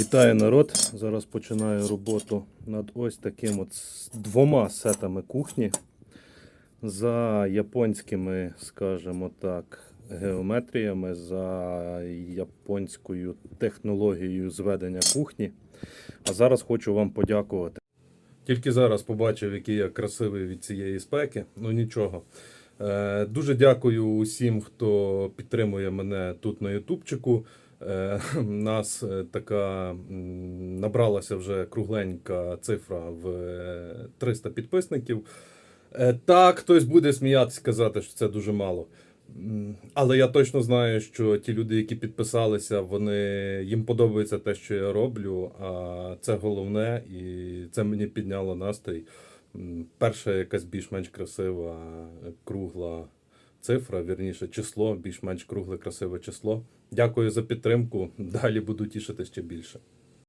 Вітаю народ! Зараз починаю роботу над ось таким от двома сетами кухні за японськими, скажімо так, геометріями, за японською технологією зведення кухні. А зараз хочу вам подякувати. Тільки зараз побачив, який я красивий від цієї спеки. Ну нічого. Е, Дуже дякую усім, хто підтримує мене тут на Ютубчику. Е, Нас е, така набралася вже кругленька цифра в е, 300 підписників. Е, Так, хтось буде сміятися, казати, що це дуже мало. Але я точно знаю, що ті люди, які підписалися, вони їм подобається те, що я роблю. А це головне, і це мені підняло настрій. Перша якась більш-менш красива, кругла цифра, вірніше, число, більш-менш кругле, красиве число. Дякую за підтримку. Далі буду тішити ще більше.